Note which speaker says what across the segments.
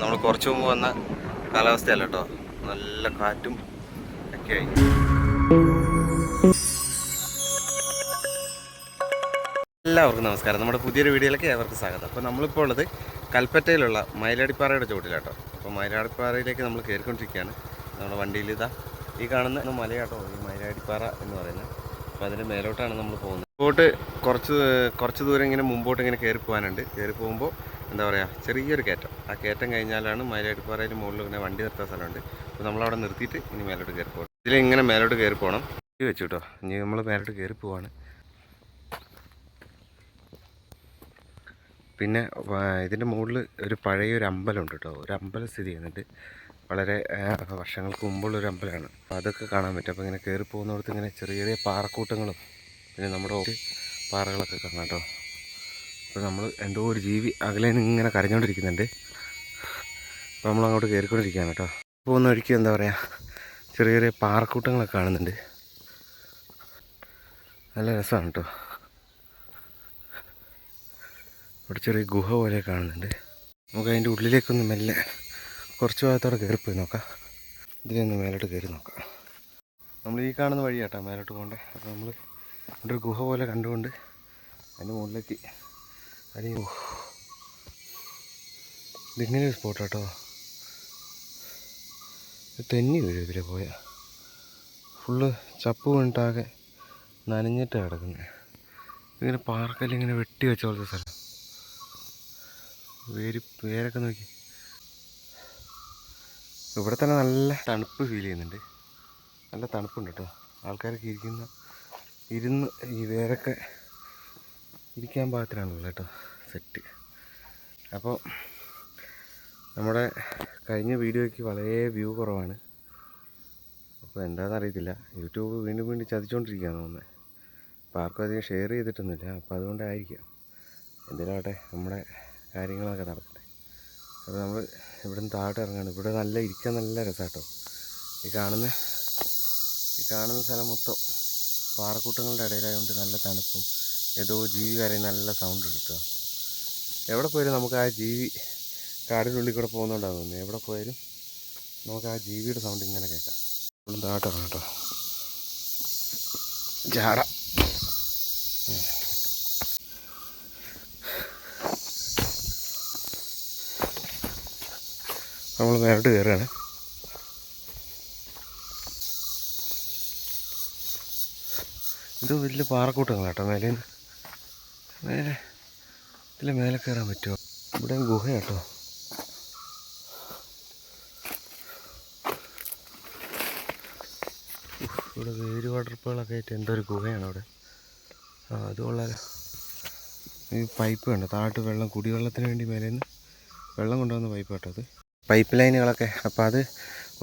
Speaker 1: നമ്മൾ കുറച്ച് മുമ്പ് വന്ന കാലാവസ്ഥയല്ല കേട്ടോ. നല്ല കാറ്റും ഒക്കെ ആയി. എല്ലാവർക്കും നമസ്കാരം. നമ്മുടെ പുതിയൊരു വീഡിയോയിലേക്ക് ഏവർക്കും സ്വാഗതം. അപ്പോൾ നമ്മളിപ്പോൾ ഉള്ളത് കൽപ്പറ്റയിലുള്ള മയിലാടിപ്പാറയുടെ ചുവട്ടിലാട്ടോ. അപ്പോൾ മയിലാടിപ്പാറയിലേക്ക് നമ്മൾ കയറിക്കൊണ്ടിരിക്കുകയാണ്. നമ്മുടെ വണ്ടിയിൽ ഇതാ ഈ കാണുന്ന മലയാട്ടോ ഈ മയിലാടിപ്പാറ എന്ന് പറയുന്നത് അപ്പോൾ അതിന്റെ മേലോട്ടാണ് നമ്മൾ പോകുന്നത്. മുമ്പോട്ട് കുറച്ച് കുറച്ച് ദൂരം ഇങ്ങനെ മുമ്പോട്ട് ഇങ്ങനെ കയറി പോകാനുണ്ട്. കയറി പോകുമ്പോൾ എന്താ പറയുക ചെറിയൊരു കയറ്റം. ആ കയറ്റം കഴിഞ്ഞാലാണ് മയിലാടിപ്പാറയിൽ മുകളിൽ ഇങ്ങനെ വണ്ടി നിർത്താൻ സ്ഥലമുണ്ട്. അപ്പോൾ നമ്മളവിടെ നിർത്തിയിട്ട് ഇനി മേലോട്ട് കയറി പോകണം ഇതിൽ ഇങ്ങനെ മേലോട്ട് കയറി പോകണം ഇത് വെച്ചു കേട്ടോ ഇനി നമ്മൾ മേലോട്ട് കയറി പോവാണ്. പിന്നെ ഇതിന്റെ മുകളിൽ ഒരു പഴയ ഒരു അമ്പലമുണ്ട് കേട്ടോ. ഒരു അമ്പലം സ്ഥിതി ചെയ്യുന്നുണ്ട്. വളരെ വർഷങ്ങൾക്ക് മുമ്പുള്ള ഒരു അമ്പലമാണ്. അപ്പോൾ അതൊക്കെ കാണാൻ പറ്റും. അപ്പോൾ ഇങ്ങനെ കയറി പോകുന്നിടത്ത് ഇങ്ങനെ ചെറിയ ചെറിയ പാറക്കൂട്ടങ്ങളും പിന്നെ നമ്മുടെ പാറകളൊക്കെ കാണാം കേട്ടോ. അപ്പോൾ നമ്മൾ എന്തോ ഒരു ജീവി അകലെ നിന്ന് ഇങ്ങനെ കരഞ്ഞുകൊണ്ടിരിക്കുന്നുണ്ട് അപ്പോൾ നമ്മൾ അങ്ങോട്ട് കയറിക്കൊണ്ടിരിക്കുകയാണ് കേട്ടോ ഒന്ന് വഴിക്ക് എന്താ പറയുക ചെറിയ ചെറിയ പാറക്കൂട്ടങ്ങളൊക്കെ കാണുന്നുണ്ട്. നല്ല രസമാണ് കേട്ടോ. ഇവിടെ ചെറിയ ഗുഹ പോലെ കാണുന്നുണ്ട്. നമുക്ക് അതിന്റെ ഉള്ളിലേക്കൊന്ന് മെല്ലെ കുറച്ച് ഭാഗത്തോടെ കയറിപ്പോയി നോക്കാം. ഇതിലൊന്ന് മേലോട്ട് കയറി നോക്കാം. നമ്മൾ ഈ കാണുന്ന വഴി കേട്ടോ മേലോട്ട് പോകണ്ടേ. അപ്പോൾ നമ്മൾ ഇവിടെ ഒരു ഗുഹ പോലെ കണ്ടുകൊണ്ട് അതിന്റെ മുകളിലേക്ക് ഓ ഇതിങ്ങനെ ഒരു സ്പോട്ട് കേട്ടോ ഇത് തെന്നി വരും ഇതിലെ പോയാൽ ഫുള്ള് ചപ്പ് വീണിട്ടാകെ നനഞ്ഞിട്ട് കിടക്കുന്നത് ഇങ്ങനെ പാർക്കല്ലിങ്ങനെ വെട്ടി വെച്ച പോലത്തെ സ്ഥലം. വേര് വേരൊക്കെ നോക്കി. ഇവിടെ തന്നെ നല്ല തണുപ്പ് ഫീൽ ചെയ്യുന്നുണ്ട്. നല്ല തണുപ്പുണ്ട് കേട്ടോ. ആൾക്കാരൊക്കെ ഇരിക്കുന്ന ഇരുന്ന് ഈ വേരൊക്കെ ഇരിക്കാൻ പാകത്തിനാണല്ലോ കേട്ടോ സെറ്റ്. അപ്പോൾ നമ്മുടെ കഴിഞ്ഞ വീഡിയോയ്ക്ക് വളരെ വ്യൂ കുറവാണ്. അപ്പോൾ എന്താണെന്ന് അറിയത്തില്ല. യൂട്യൂബ് വീണ്ടും വീണ്ടും ചതിച്ചുകൊണ്ടിരിക്കുകയാണ് തോന്നുന്നത് അപ്പോൾ ആർക്കും അധികം ഷെയർ ചെയ്തിട്ടൊന്നുമില്ല. അപ്പോൾ അതുകൊണ്ടായിരിക്കാം. എന്തിനാവട്ടെ നമ്മുടെ കാര്യങ്ങളൊക്കെ നടക്കട്ടെ. അപ്പോൾ നമ്മൾ ഇവിടെ നിന്ന് ഇറങ്ങാണ്. ഇവിടെ നല്ല ഇരിക്കാൻ നല്ല രസമാട്ടോ ഈ കാണുന്ന ഈ കാണുന്ന സ്ഥലം മൊത്തം പാറക്കൂട്ടങ്ങളുടെ ഇടയിലായതുകൊണ്ട് നല്ല തണുപ്പും ഏതോ ജീവി കരയും നല്ല സൗണ്ട് കേട്ടോ എവിടെ പോയാലും നമുക്ക് ആ ജീവി കാടിനുള്ളിൽ കൂടെ പോകുന്നതുകൊണ്ടാണ് തോന്നുന്നത് എവിടെ പോയാലും നമുക്ക് ആ ജീവിയുടെ സൗണ്ട് ഇങ്ങനെ കേൾക്കാം. ഇവിടെ ഇറങ്ങാം കേട്ടോ നമ്മൾ നേരിട്ട് കയറുകയാണ്. ഇത് വലിയ പാറക്കൂട്ടങ്ങളാട്ടോ കേട്ടോ മേലെ ഇതിൽ മേലെ കയറാൻ പറ്റുമോ? ഇവിടെ ഗുഹയാട്ടോ. ഇവിടെ വേര് വാട്ടർപ്പുകളൊക്കെ ആയിട്ട് എന്തോ ഒരു ഗുഹയാണ് അവിടെ. ആ അതുകൊള്ള ഈ പൈപ്പ് കണ്ടോ? താഴോട്ട് വെള്ളം കുടിവെള്ളത്തിന് വേണ്ടി മേലെ നിന്ന് വെള്ളം കൊണ്ടുവന്ന പൈപ്പ് കേട്ടോ അത്. പൈപ്പ് ലൈനുകളൊക്കെ. അപ്പോൾ അത്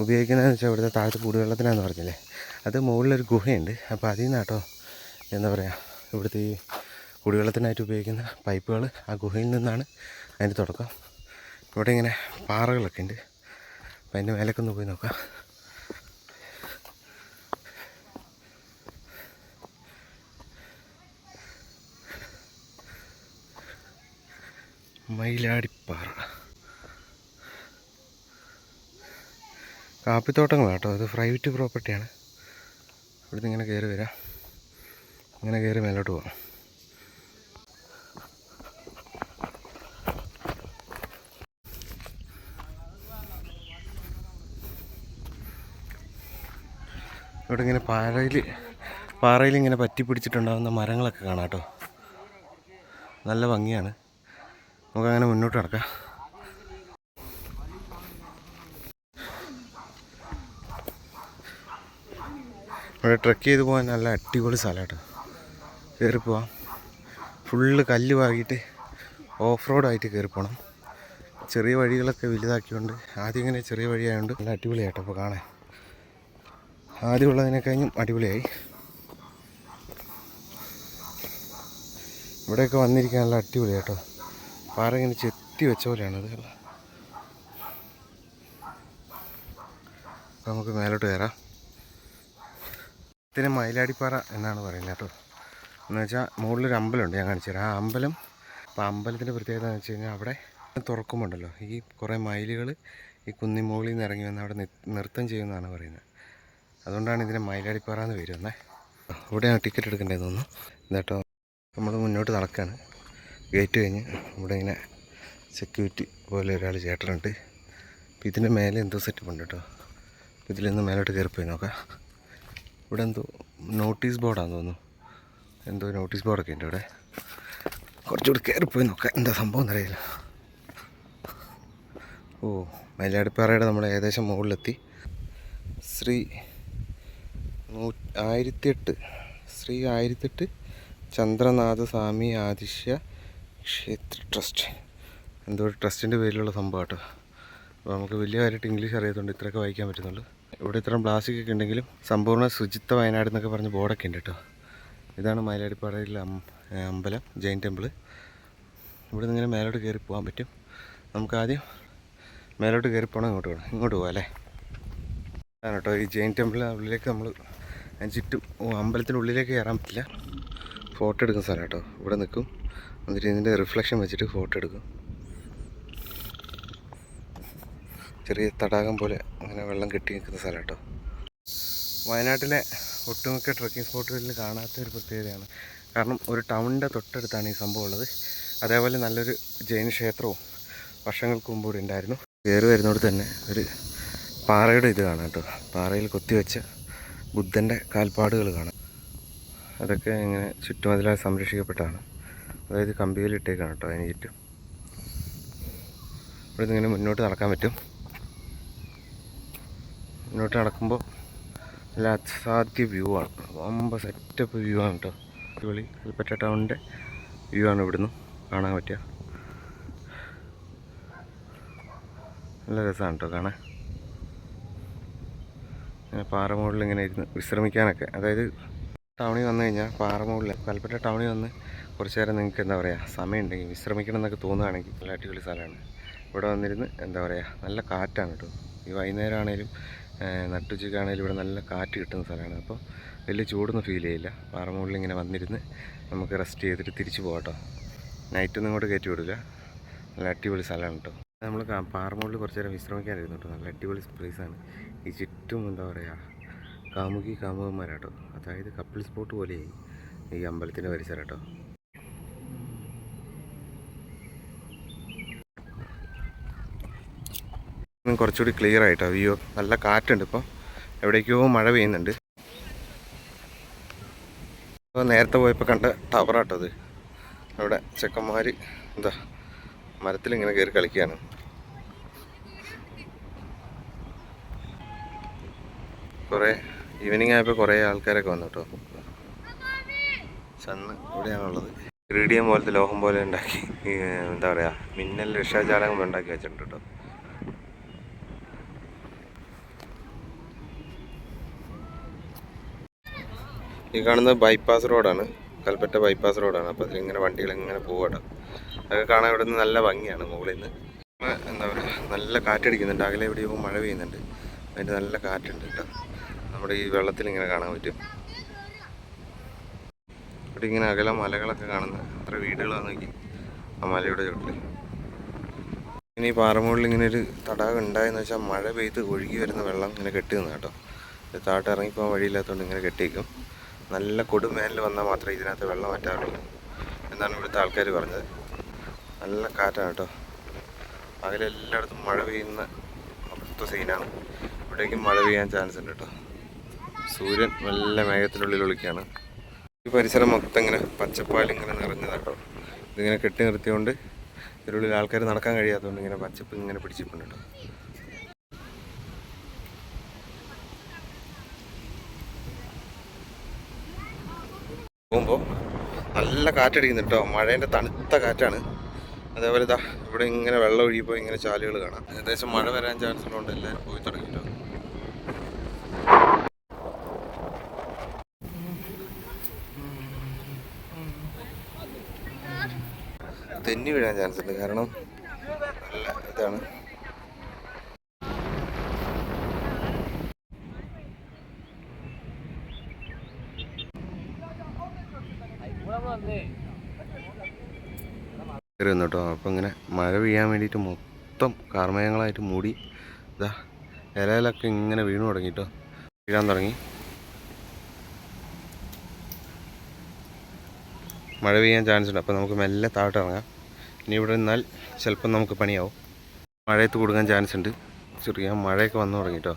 Speaker 1: ഉപയോഗിക്കുന്നതെന്ന് വെച്ചാൽ ഇവിടുത്തെ താഴത്ത് കുടിവെള്ളത്തിനാന്ന് പറഞ്ഞില്ലേ? അത് മുകളിലൊരു ഗുഹയുണ്ട്. അപ്പോൾ അതിൽ നിന്നാട്ടോ എന്താ പറയുക ഇവിടുത്തെ ഈ കുടിവെള്ളത്തിനായിട്ട് ഉപയോഗിക്കുന്ന പൈപ്പുകൾ ആ ഗുഹയിൽ നിന്നാണ് അതിന്റെ തുടക്കം. ഇവിടെ ഇങ്ങനെ പാറകളൊക്കെ ഉണ്ട്. അപ്പം അതിന്റെ മേലൊക്കെ ഒന്ന് പോയി നോക്കാം. മയിലാടിപ്പാറ. കാപ്പിത്തോട്ടങ്ങളാണ് കേട്ടോ. അത് പ്രൈവറ്റ് പ്രോപ്പർട്ടിയാണ് ഇവിടുന്ന് ഇങ്ങനെ കയറി വരാം. ഇങ്ങനെ കയറി മേലോട്ട് പോകാം. ഇവിടെ ഇങ്ങനെ പാറയിൽ പാറയിൽ ഇങ്ങനെ പറ്റി പിടിച്ചിട്ടുണ്ടാകുന്ന മരങ്ങളൊക്കെ കാണാം കേട്ടോ. നല്ല ഭംഗിയാണ്. നമുക്കങ്ങനെ മുന്നോട്ട് നടക്കാം. ഇവിടെ ട്രക്ക് ചെയ്ത് പോകാൻ നല്ല അടിപൊളി സ്ഥലമാട്ടോ കയറി പോവാം. ഫുള്ള് കല്ല് വാങ്ങിയിട്ട് ഓഫ് റോഡായിട്ട് കയറി പോകണം ചെറിയ വഴികളൊക്കെ വലുതാക്കിയുണ്ട് ആദ്യം ഇങ്ങനെ ചെറിയ വഴിയായതുകൊണ്ട് നല്ല അടിപൊളിയായിട്ടോ അപ്പോൾ കാണാൻ. ആദ്യമുള്ളതിനെ കഴിഞ്ഞും അടിപൊളിയായി. ഇവിടെയൊക്കെ വന്നിരിക്കാനുള്ള നല്ല അടിപൊളിയാട്ടോ പാറ ഇങ്ങനെ ചെത്തി വെച്ച പോലെയാണ് അത് അപ്പോൾ നമുക്ക് മേലോട്ട് കയറാം. ഇതിനെ മയിലാടിപ്പാറ എന്നാണ് പറയുന്നത് കേട്ടോ. എന്ന് വെച്ചാൽ മുകളിലൊരു അമ്പലമുണ്ട് ഞാൻ കാണിച്ചു തരാം. ആ അമ്പലം അപ്പോൾ അമ്പലത്തിന്റെ പ്രത്യേകത എന്ന് വെച്ച് കഴിഞ്ഞാൽ അവിടെ തുറക്കുമ്പോണ്ടല്ലോ ഈ കുറേ മയിലുകൾ ഈ കുന്നിമുകളിൽ നിന്ന് ഇറങ്ങി വന്ന് അവിടെ നൃത്തം ചെയ്യുമെന്നാണ് പറയുന്നത്. അതുകൊണ്ടാണ് ഇതിനെ മയിലാടിപ്പാറ എന്ന് പേര് ഇവിടെയാണ് ടിക്കറ്റ് എടുക്കേണ്ടത് തോന്നുന്നു. എന്നിട്ടോ നമ്മൾ മുന്നോട്ട് നടക്കുകയാണ് ഗേറ്റ് കഴിഞ്ഞ് ഇവിടെ ഇങ്ങനെ സെക്യൂരിറ്റി പോലെ ഒരാൾ ചേട്ടനുണ്ട്. അപ്പോൾ ഇതിന്റെ മേലെ എന്തോ സെറ്റപ്പ് ഉണ്ട് കേട്ടോ അപ്പോൾ ഇതിലൊന്ന് മേലോട്ട് മേലോട്ട് കയറിപ്പോയി നോക്കാം. ഇവിടെ എന്തോ നോട്ടീസ് ബോർഡാണെന്ന് തോന്നുന്നു. എന്തോ നോട്ടീസ് ബോർഡൊക്കെ ഉണ്ട് ഇവിടെ. കുറച്ചുകൂടി കയറിപ്പോയി നോക്കാം. എന്താ സംഭവം എന്നറിയില്ല. ഓ മയിലാടിപ്പാറയുടെ നമ്മൾ ഏകദേശം മുകളിലെത്തി. ശ്രീ നൂ ആയിരത്തിയെട്ട് ശ്രീ ആയിരത്തിയെട്ട് ചന്ദ്രനാഥ സ്വാമി ആദിശ്യ ക്ഷേത്ര ട്രസ്റ്റ്. എന്തോ ഒരു ട്രസ്റ്റിന്റെ പേരിലുള്ള സംഭവം കേട്ടോ അപ്പോൾ നമുക്ക് വലിയ കാര്യമായിട്ട് ഇംഗ്ലീഷ് അറിയാത്തതുകൊണ്ട് ഇത്രയൊക്കെ വായിക്കാൻ പറ്റുന്നുള്ളൂ. ഇവിടെ ഇത്രയും പ്ലാസ്റ്റിക് ഒക്കെ ഉണ്ടെങ്കിലും സമ്പൂർണ ശുചിത്വ വയനാട് എന്നൊക്കെ പറഞ്ഞ് ബോർഡൊക്കെ ഉണ്ട് കേട്ടോ. ഇതാണ് മയിലാടിപ്പാറയിലെ അമ്പലം ജെയിൻ ടെമ്പിൾ ഇവിടെ നിന്ന് ഇങ്ങനെ മേലോട്ട് കയറി പോകാൻ പറ്റും. നമുക്ക് ആദ്യം മേലോട്ട് കയറി പോകണം ഇങ്ങോട്ട് പോകണം ഇങ്ങോട്ട് പോകാം അല്ലേ? ആണ് കേട്ടോ ഈ ജെയിൻ ടെമ്പിളിന് ഉള്ളിലേക്ക് നമ്മൾ ചുറ്റും അമ്പലത്തിന്റെ കയറാൻ പറ്റില്ല. ഫോട്ടോ എടുക്കുന്ന സ്ഥലം കേട്ടോ. ഇവിടെ നിൽക്കും. എന്നിട്ട് ഇതിന്റെ റിഫ്ലക്ഷൻ വെച്ചിട്ട് ഫോട്ടോ എടുക്കും. ചെറിയ തടാകം പോലെ അങ്ങനെ വെള്ളം കെട്ടി നിൽക്കുന്ന സ്ഥലം കേട്ടോ. വയനാട്ടിലെ ഒട്ടുമിക്ക ട്രക്കിംഗ് സ്പോട്ടുകളിൽ കാണാത്ത ഒരു പ്രത്യേകതയാണ്. കാരണം ഒരു ടൗണിന്റെ തൊട്ടടുത്താണ് ഈ സംഭവം ഉള്ളത്. അതേപോലെ നല്ലൊരു ജൈന ക്ഷേത്രവും വർഷങ്ങൾക്ക് മുമ്പ് ഇവിടെ ഉണ്ടായിരുന്നു. കയറി വരുന്നോട് തന്നെ ഒരു പാറയുടെ ഇത് കാണാം കേട്ടോ. പാറയിൽ കൊത്തിവെച്ച ബുദ്ധന്റെ കാൽപ്പാടുകൾ കാണാം. അതൊക്കെ ഇങ്ങനെ ചുറ്റുമതിലായി സംരക്ഷിക്കപ്പെട്ടാണ് അതായത് കമ്പിയിലിട്ടേക്കാണ് കേട്ടോ അതിന് ചുറ്റും. ഇവിടെ നിന്ന് ഇങ്ങനെ മുന്നോട്ട് നടക്കാൻ പറ്റും. മുന്നോട്ട് നടക്കുമ്പോൾ നല്ല അസാധ്യ വ്യൂ ആണ്. വമ്പ സെറ്റപ്പ് വ്യൂ ആണ് കേട്ടോ. അടിപൊളി കൽപ്പറ്റ ടൗണിന്റെ വ്യൂ ആണ് ഇവിടുന്ന് കാണാൻ പറ്റുക. നല്ല രസമാണ് കേട്ടോ കാണാൻ. ഇങ്ങനെ പാറമുകളിൽ ഇങ്ങനെ ഇരുന്ന് വിശ്രമിക്കാനൊക്കെ. അതായത് ടൗണിൽ വന്നു കഴിഞ്ഞാൽ പാറമുകളിൽ കൽപ്പറ്റ ടൗണിൽ വന്ന് കുറച്ച് നേരം നിങ്ങൾക്ക് എന്താ പറയുക സമയമുണ്ടെങ്കിൽ വിശ്രമിക്കണം എന്നൊക്കെ തോന്നുകയാണെങ്കിൽ നല്ല അടിപൊളി സ്ഥലമാണ്. ഇവിടെ വന്നിരുന്ന് എന്താ പറയുക നല്ല കാറ്റാണ് കേട്ടോ. ഈ വൈകുന്നേരം ആണെങ്കിലും നട്ടുച്ചയ്ക്കാണെങ്കിലും ഇവിടെ നല്ല കാറ്റ് കിട്ടുന്ന സ്ഥലമാണ്. അപ്പോൾ വലിയ ചൂടൊന്നും ഫീൽ ചെയ്യില്ല. പാറമുകളിൽ ഇങ്ങനെ വന്നിരുന്ന് നമുക്ക് റെസ്റ്റ് ചെയ്തിട്ട് തിരിച്ചു പോകാം നൈറ്റൊന്നും ഇങ്ങോട്ട് കയറ്റി വിടില്ല. നല്ല അടിപൊളി സ്ഥലമാണ് കേട്ടോ. നമ്മൾ പാറമുകളിൽ കുറച്ച് നേരം വിശ്രമിക്കാനിരുന്നു കേട്ടോ. നല്ല അടിപൊളി പ്ലേസാണ് ഈ ചുറ്റും എന്താ പറയുക കാമുകി കാമുകന്മാരാട്ടോ. അതായത് കപ്പിൾ സ്പോട്ട് പോലെയായി ഈ അമ്പലത്തിന്റെ പരിസരം കേട്ടോ കുറച്ചുകൂടി ക്ലിയർ ആയിട്ടോ വ്യൂ. നല്ല കാറ്റുണ്ട് ഇപ്പോൾ എവിടേക്കോ മഴ പെയ്യുന്നുണ്ട്. അപ്പോൾ നേരത്തെ പോയപ്പോൾ കണ്ട ടവറാട്ടോ അത്. അവിടെ ചെക്കന്മാർ എന്താ മരത്തിലിങ്ങനെ കയറി കളിക്കുകയാണ്. കുറേ ഈവനിങ് ആയപ്പോൾ കുറേ ആൾക്കാരൊക്കെ വന്നു കേട്ടോ ചന്ന് ഇവിടെയാണുള്ളത് ഗ്രീഡിയം പോലത്തെ ലോഹം പോലെ ഉണ്ടാക്കി എന്താ പറയുക മിന്നൽ രക്ഷാചാലകം ഉണ്ടാക്കി വെച്ചിട്ടുണ്ട്? കേട്ടോ ഈ കാണുന്നത് ബൈപ്പാസ് റോഡാണ് കൽപ്പറ്റ ബൈപ്പാസ് റോഡാണ് അപ്പോൾ അതിലിങ്ങനെ വണ്ടികൾ ഇങ്ങനെ പോവാട്ടോ. അതൊക്കെ കാണാൻ ഇവിടെ നിന്ന് നല്ല ഭംഗിയാണ് മുകളിൽ നിന്ന് എന്താ പറയുക നല്ല കാറ്റടിക്കുന്നുണ്ട്. അകലെ എവിടെയോ മഴ പെയ്യുന്നുണ്ട്. അതിന്റെ നല്ല കാറ്റുണ്ട് കേട്ടോ. നമ്മുടെ ഈ വെള്ളത്തിൽ ഇങ്ങനെ കാണാൻ പറ്റും. ഇവിടെ ഇങ്ങനെ അകല മലകളൊക്കെ കാണുന്ന അത്ര വീടുകളാണ് നോക്കി. ആ മലയുടെ ചുവട്ടിൽ ഇനി ഈ പാറമുകളിൽ ഇങ്ങനെ ഒരു തടാകം ഉണ്ടായെന്ന് വെച്ചാൽ മഴ പെയ്ത് ഒഴുകി വരുന്ന വെള്ളം ഇങ്ങനെ കെട്ടി നിന്ന് കേട്ടോ. ഇത് താഴോട്ട് ഇറങ്ങിപ്പോകാൻ വഴിയില്ലാത്തതുകൊണ്ട് ഇങ്ങനെ കെട്ടിയേക്കും. നല്ല കൊടുമേലിൽ വന്നാൽ മാത്രമേ ഇതിനകത്ത് വെള്ളം മാറ്റാറുള്ളൂ എന്നാണ് ഇവിടുത്തെ ആൾക്കാർ പറഞ്ഞത്? നല്ല കാറ്റാണ് കേട്ടോ. അതിലെല്ലായിടത്തും മഴ പെയ്യുന്ന അവസ്ഥ സീനാണ്. ഇവിടേക്കും മഴ പെയ്യാൻ ചാൻസ് ഉണ്ട് കേട്ടോ. സൂര്യൻ നല്ല മേഘത്തിനുള്ളിൽ ഒളിക്കുകയാണ്. ഈ പരിസരം മൊത്തം ഇങ്ങനെ പച്ചപ്പാൽ ഇങ്ങനെ നിറഞ്ഞതാട്ടോ ഇതിങ്ങനെ കെട്ടി നിർത്തിയോണ്ട് ഇതിനുള്ളിൽ ആൾക്കാർ നടക്കാൻ കഴിയാത്തതുകൊണ്ട് ഇങ്ങനെ പച്ചപ്പ് ഇങ്ങനെ പിടിച്ചിട്ടുണ്ട് പോകുമ്പോൾ നല്ല കാറ്റടിക്കുന്നുണ്ട് കേട്ടോ. മഴേന്റെ തണുത്ത കാറ്റാണ്. അതേപോലെ ഇതാ ഇവിടെ ഇങ്ങനെ വെള്ളം ഒഴുകിപ്പോൾ ഇങ്ങനെ ചാലുകൾ കാണാം. ഏകദേശം മഴ വരാൻ ചാൻസ് ഉള്ളതുകൊണ്ട് എല്ലാവരും പോയി തുടങ്ങി കേട്ടോ തെന്നി വീഴാൻ ചാൻസ് ഉണ്ട്. കാരണം നല്ല ഇതാണ്. കയറി വന്നു കേട്ടോ അപ്പോൾ ഇങ്ങനെ മഴ പെയ്യാൻ വേണ്ടിയിട്ട് മൊത്തം കാർമേഘങ്ങളായിട്ട് മൂടി ഇതാ ഇലയിലൊക്കെ ഇങ്ങനെ വീണു തുടങ്ങി കേട്ടോ വീഴാൻ തുടങ്ങി. മഴ പെയ്യാൻ ചാൻസ് ഉണ്ട്. അപ്പോൾ നമുക്ക് മെല്ലെ താഴോട്ട് ഇറങ്ങാം. ഇനി ഇവിടെ നിന്നാൽ ചിലപ്പം നമുക്ക് പണിയാവും. മഴയത്ത് കൊടുക്കാൻ ചാൻസ് ഉണ്ട്. ചെറിയ മഴയൊക്കെ വന്നു തുടങ്ങി കേട്ടോ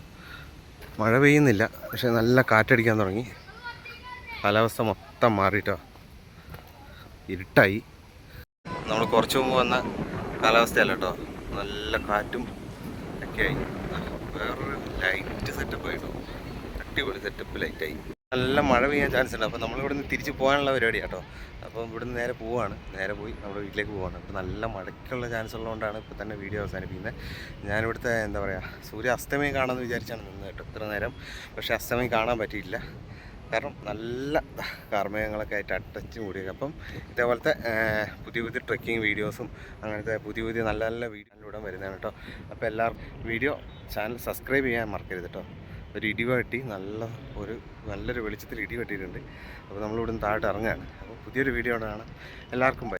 Speaker 1: മഴ പെയ്യുന്നില്ല പക്ഷേ നല്ല കാറ്റടിക്കാൻ തുടങ്ങി. കാലാവസ്ഥ മൊത്തം മാറിയിട്ടോ ഇരുട്ടായി. നമ്മൾ കുറച്ച് മുമ്പ് വന്ന കാലാവസ്ഥയല്ല കേട്ടോ നല്ല കാറ്റും ഒക്കെ ആയി. വേറൊരു ലൈറ്റ് സെറ്റപ്പ് ആയിട്ടോ അടിപൊളി സെറ്റപ്പ് ലൈറ്റായി നല്ല മഴ പെയ്യാൻ ചാൻസ് ഉണ്ട്. അപ്പോൾ നമ്മൾ നിന്ന് തിരിച്ച് പോകാനുള്ള പരിപാടി കേട്ടോ അപ്പോൾ ഇവിടുന്ന് നേരെ പോവാണ്. നേരെ പോയി നമ്മുടെ വീട്ടിലേക്ക് പോവാണ്. അപ്പോൾ നല്ല മഴയ്ക്കുള്ള ചാൻസ് ഉള്ളതുകൊണ്ടാണ് ഇപ്പോൾ തന്നെ വീഡിയോ അവസാനിപ്പിക്കുന്നത്. ഞാനിവിടുത്തെ എന്താ പറയുക സൂര്യ അസ്തമയം കാണാമെന്ന് വിചാരിച്ചാണ് നിന്ന് കേട്ടോ ഇത്ര നേരം. പക്ഷേ അസ്തമയം കാണാൻ പറ്റിയില്ല. കാരണം നല്ല കാർമേഘങ്ങളൊക്കെ ആയിട്ട് അട്ടച്ച് മൂടിയൊക്കെ. അപ്പം ഇതേപോലത്തെ പുതിയ പുതിയ ട്രക്കിങ് വീഡിയോസും അങ്ങനത്തെ പുതിയ പുതിയ നല്ല നല്ല വീഡിയോയിലൂടെ വരുന്നതാണ് കേട്ടോ. അപ്പോൾ എല്ലാവർക്കും വീഡിയോ ചാനൽ സബ്സ്ക്രൈബ് ചെയ്യാൻ മറക്കരുത് കേട്ടോ. ഒരു ഇടി വാട്ടി നല്ല ഒരു നല്ലൊരു വെളിച്ചത്തിൽ ഇടി വെട്ടിയിട്ടുണ്ട് അപ്പോൾ നമ്മളിവിടുന്ന് താഴോട്ട് ഇറങ്ങുകയാണ് അപ്പോൾ പുതിയൊരു വീഡിയോ കാണാം എല്ലാവർക്കും.